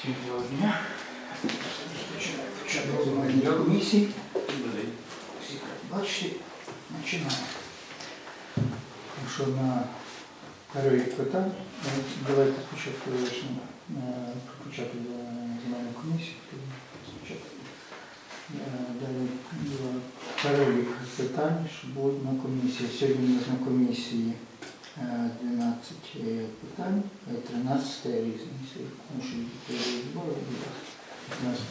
Всім доброго дня. Земельної комісії. Всі бачите, починаємо. Тому на перелік питань, давайте спочатку вирішимо е, про початок е, земельної комісії. Е, Далі перелік питань, що будуть на комісії. Сьогодні у нас на комісії 12 питань, е, 13 різні. Тому що будь ласка. 15.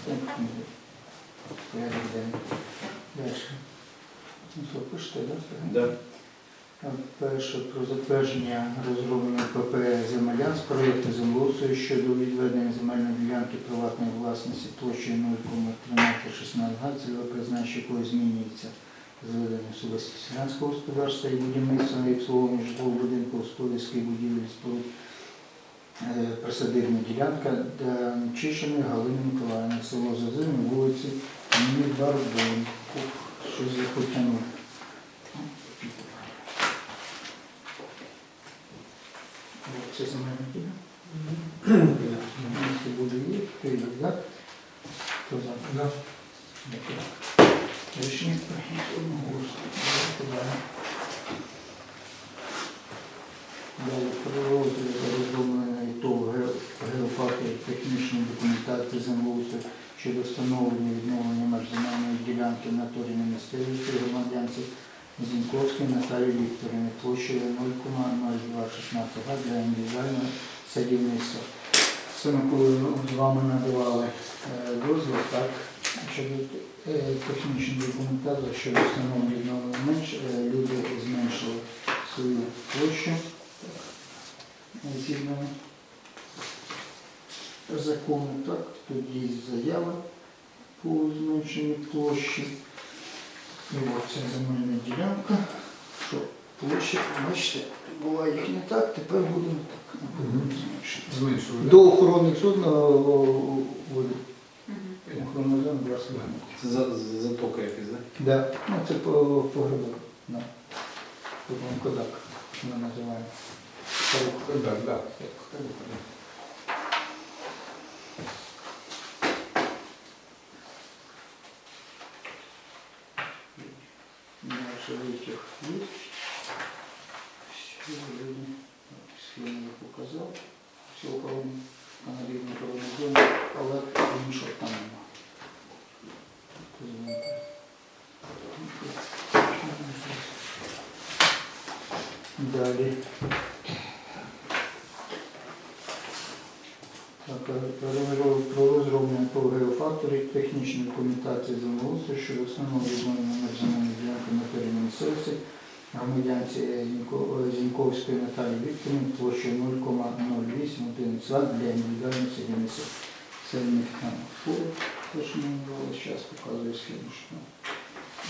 Порядок денний. Далі. Ну що, пишете, так? Перше про затвердження розробленого ПП «Земля» з проєкту землеустрою щодо відведення земельної ділянки приватної власності площею 0,1316 га, цільове призначення якої змінюється з селянського господарства і будівництва і обслуговування житлового будинку, господарської будівлі споруд. Е, Присадибна ділянка Чищеної Галини Миколаївни, село Зазиме, вулиці Мідбардон. Щось захотянув. Це земельна ділянка. Якщо буде є, то є, так? Хто за? Да. Дякую. Рішення прийнято одноголосно. Дякую. Далі про розгляд розробленої ТОВ геофактори технічної документації землеустрою щодо встановлення і відновлення меж земельної ділянки в натурі на місцевості громадянці Зіньковській Наталії Вікторівни площею 0,0216 га для індивідуального садівництва. Ми коли з вами надавали е, дозвіл, так, щодо е, технічної документації, щодо встановлення менш, е, люди зменшили свою площу згідно закону, так, є заява по зменшенню площі. І от ця земельна ділянка, що площа, бачите, була як не так, тепер будемо так. Мгм. Зменшили. До охорони судна води. Охорона зона була. Це за, затока якась, да? Да. Ну, це по, по грибу. Да. Кодак ми називаємо. Кодак. Так, да. Наш витяг є. Все, люди. Схему я показав. Все охорони, аналізна охорона зони, але іншого там нема. Далі. Про розроблення по геофакторі технічної документації землеустрою щодо встановлення відновлення національної ділянки на території місцевості громадянці Зіньковської Наталії Вікторівни площею 0,08 для індивідуального садівництва. Це в них там те, що ми брали, зараз показую схему, що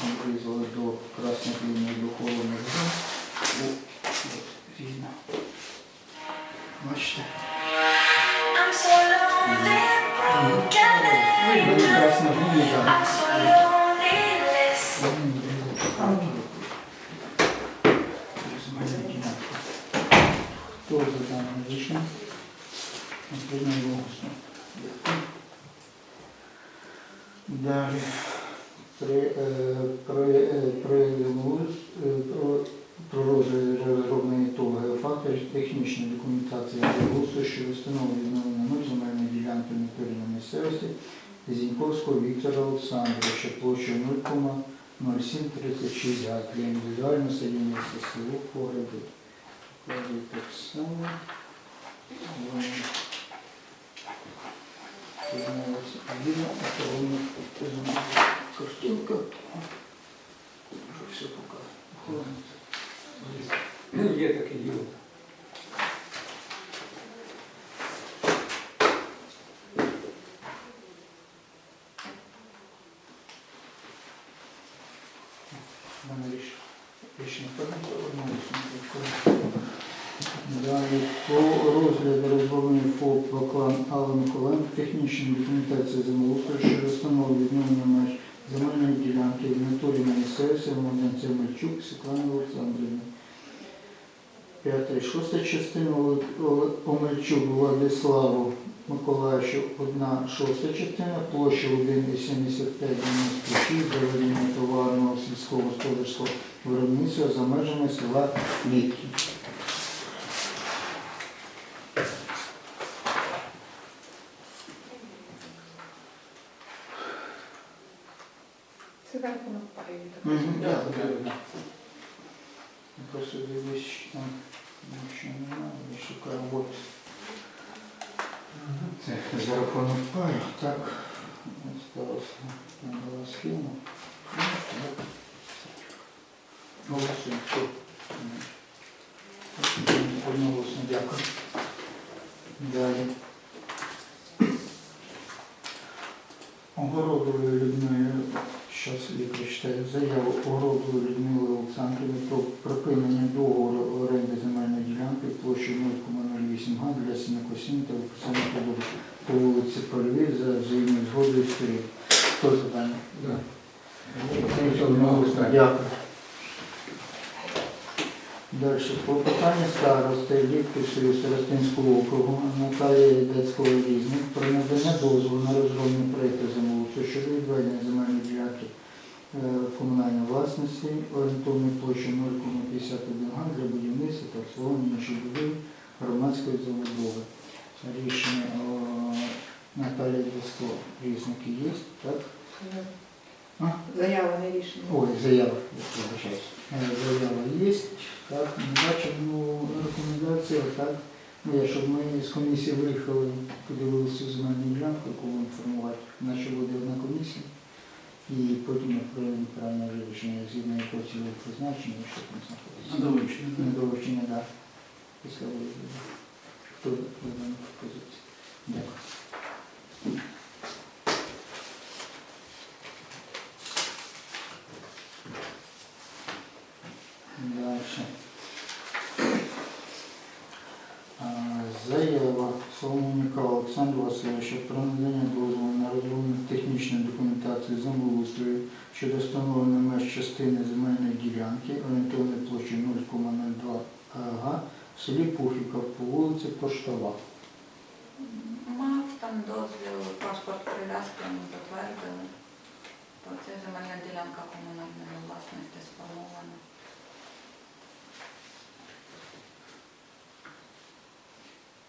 обрізали до красних ліній до холодних достаточно. Тоже там разрешен. Натрудно его Далее. Пре, э, пре, э, пре, э, э Е, про, е, е, розгляд розробленої ТОВ геофакторів технічної документації гусу, що встановлює відновлення нуль земельної ділянки на території місцевості Зіньковського Віктора Олександровича площею 0,0736 га для індивідуального садівництва село Погреби. Так само. Картинка. Вже все показано. Є таке діло. Далі по розгляду розмови по Клан Алла Миколаїв, технічна документація землеустрою щодо встановлення відновлення меж земельної ділянки в натурі Міністерства Маденця Мальчук Світлана Олександрівна. 5. Шоста частина Омельчук Владиславу Миколаївичу, одна шоста частина, площа 1,7596 доведення товарного сільського господарського виробництва за межами села Літки. Це так воно впає. Просто дивись нічого немає, я шукаю от. Це за рахунок паю, так. Осталось надала схему. Ну, так. Голосуємо. Хто? Одноголосно, дякую. Далі. Огородовою Людмилою, щас я прочитаю заяву Огородової Людмили Олександрівни про припинення договору оренди земельної ділянки площі 0,08 га для сінокосіння та виписання побуту по вулиці Польовій за взаємною згодою сторін. Хто за. Дякую. Далі по питанню старости Ліпківської Старостинського округу Наталії Децького Різник про надання дозволу на розроблення проєкту замовлення щодо відведення земельної ділянки е, комунальної власності орієнтовної площі 0,0. 51 га для будівництва та обслуговування житлових громадської забудови. Рішення е, Наталії Лиско різники є, так? Заява не рішення. Ой, заява, вибачаюсь. Е, заява є, так, ми бачимо ну, рекомендацію, так. Ну, я, щоб ми з комісії виїхали, подивилися земельну ділянку, яку інформувати, наче буде одна комісія. І потім ми приймемо правильне рішення, згідно якого цілого призначення, що там знаходиться. Надо вивчити. Не до вивчення, так. Після виїзду. Хто за дану пропозицію? Дякую. Дальше. А, Заява Соломоніка Олександра Васильовича про надання дозволу на розроблення технічної документації землеустрою щодо встановлення меж частини земельної ділянки орієнтовної площі 0,02 га в селі Пухівка по вулиці Поштова. Мав там дозвіл, паспорт прив'язки ми затвердили. То це земельна ділянка комунальної власності сформована.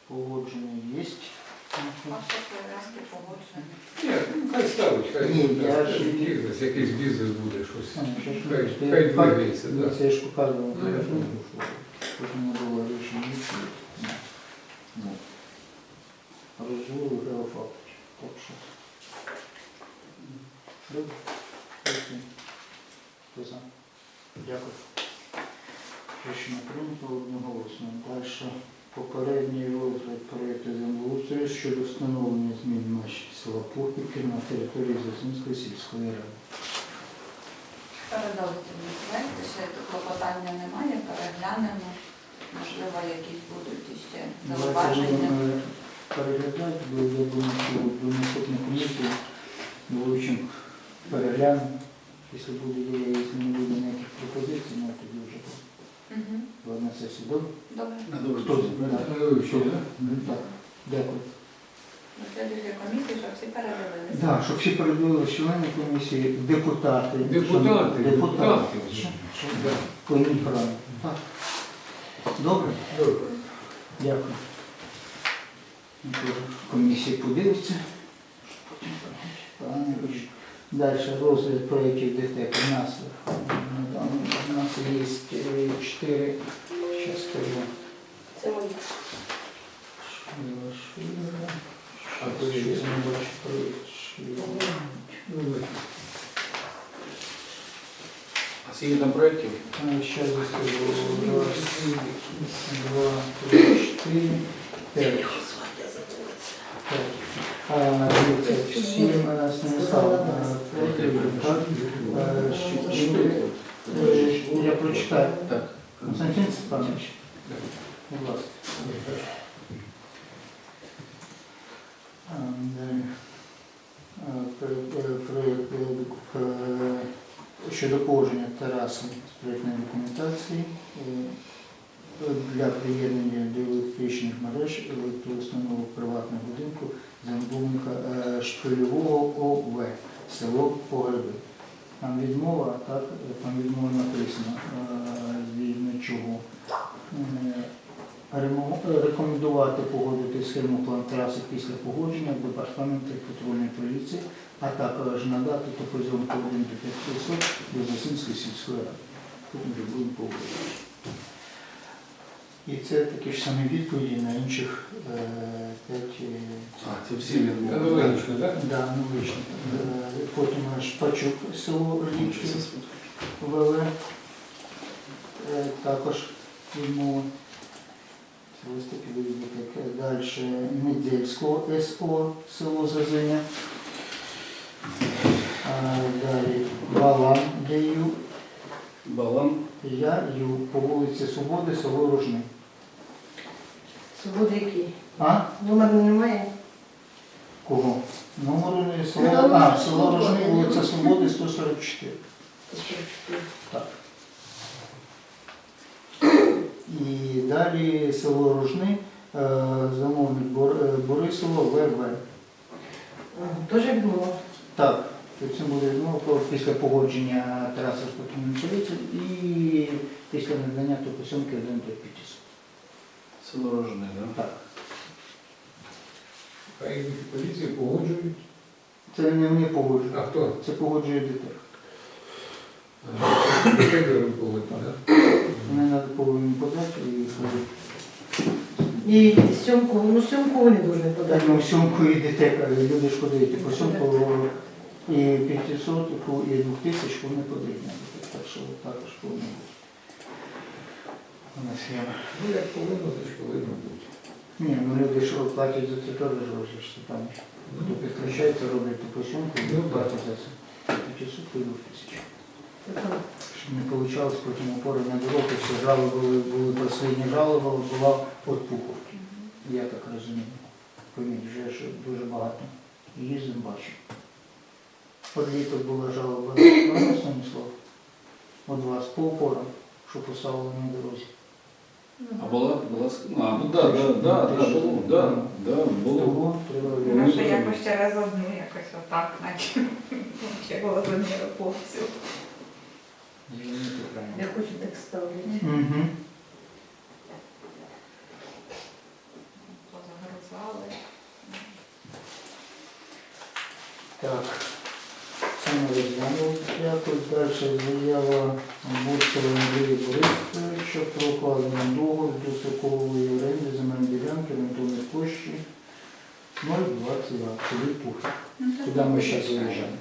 Погодження є. Ні, ну, хай ставить, хай. Ні, я ж- бізнес, якийсь бізнес буде щось. Хай, хай двигається, Ну, да. Це я ж показував. Ну, я ну, що Тут було рішення. Ну, ну. Розговору Геофактич. Так що. Добре. Дякую. Хто за? Дякую. Рішення прийнято одноголосно. Далі попередній розгляд проєкту землеустрою щодо встановлення змін меж села Пухівки на території Засинської сільської ради. Передали ці ще клопотання немає, переглянемо. Можливо, якісь будуть іще зауваження. переглядати, бо я думаю, що до наступної комісії вилучимо переглянемо. Якщо буде якщо не буде ніяких пропозицій, ну тоді вже Мгм. буде на. Добре? Добре. Так. Дякую. До слідчої комісії, щоб всі передивилися. Так, щоб всі передали члени комісії, депутати. Депутати, Депутати. депутати. Що? Що? Да. Правильно. Так. Добре? Добре. Дякую. Комісія подивиться. Пане Ігор. Далі розгляд проєктів ДТЕК. У нас, у нас є е, чотири, зараз скажу. Це мої. А то я не бачу ви. А скільки там проєктів? Зараз я скажу. Раз, два, три, чотири, п'ять. П'ять. А, дивіться, Сім е, Станіслав, е, проєктів, так? Е, чотири. Е, Я прочитаю. Так. Константин Степанович, будь ласка. Про- е, Проєкт е, щодо положення тераси з проєктної документації е, для приєднання до електричних мереж електроустановок приватного будинку замовника е, Шпильового ОВ, село Погреби. Там відмова, так, там відмова написано, е, згідно чого. Е, Рекомендувати погодити схему план траси після погодження департаменту патрульної поліції, а також надати топозйомку 1 до 500 до Засинської сільської ради. Тут ми будемо погоджувати. І це такі ж самі відповіді на інших е, п'ять. е, А, це всі він. Аналогічно, так? Да, аналогічно. Е, Потім Шпачук, село Річки, ВВ. Також відмова. Далі Недільського СО, село Зазиня. Далі Балан ДЮ, Балан. я Ю по вулиці Свободи, село Рожни. Свободи який? А? Номер немає? Кого? Номеру не село. А, село Рожни, Свободи. вулиця Свободи, 144. Так. І далі село Рожни, е, замовник е, Борисово ВВ. Теж відмова. Так, це буде відмова після погодження патрульною поліцією і після надання топосьомки 1 до 500. Село Рожне, так? Так. Хай поліції погоджують. Це не вони погоджують, А хто? це погоджує ДТЕК. Тендером погодити, так? Вони треба повинні подати і коли- І сьомку, ну сьомку вони дуже Так, подати. ну, сьомку і ДТЕК, але люди ж подають і по сьомку і 500, і 2000 вони подають так що також повинно бути. У нас. Ну, як повинно, то ж повинно бути. Ні, ну люди ж платять за це теж гроші, що там хто Ну, підключається, роблять по і Ну, платять за це. 500 і 2000. Щоб не вийшло, потім опори на дорогу, всі жалоби були, були последні жалоби, була от Пуховки. Я так розумію. Повірь, вже ж дуже багато. Їздив, бачив. От літо була жалоба на останнє слово. От вас по опорам, що поставили на дорозі. А була, була, а, ну да, да, да, да, було, да, да, було. Ну, Може, так. якось через одну, якось отак, наче ще було за неруховців. змінити. Я хочу так ставити. Угу. Позагрузали. Так, це ми розглянули. Далі заява Бурцева Андрія Борисовича про укладення договору до строкової оренди земельної ділянки на Томі площі 022 селі Пухи. Куди ми зараз виїжджаємо?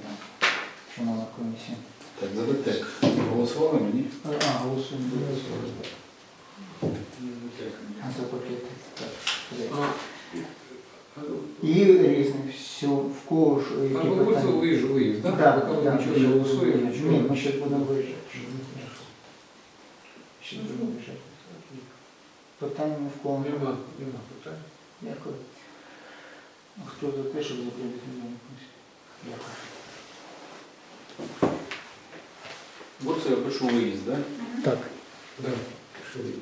Шановна комісія. Так, за Голосували мені? А, а, голосуємо. А це пакети. Так. І різне все, кого ж а які ви питання. виїзд, виїзд, так? Так, Поки так, ми нічого не голосуємо. Ні, ми ще будемо виїжджати. Ще будемо виїжджати. Питання ні в кого Нема, немає. нема питань. Дякую. Хто за те, щоб закрити мільйон? Дякую. Бурцев, я пишу виїзд, так? Так. Да, що виїзд.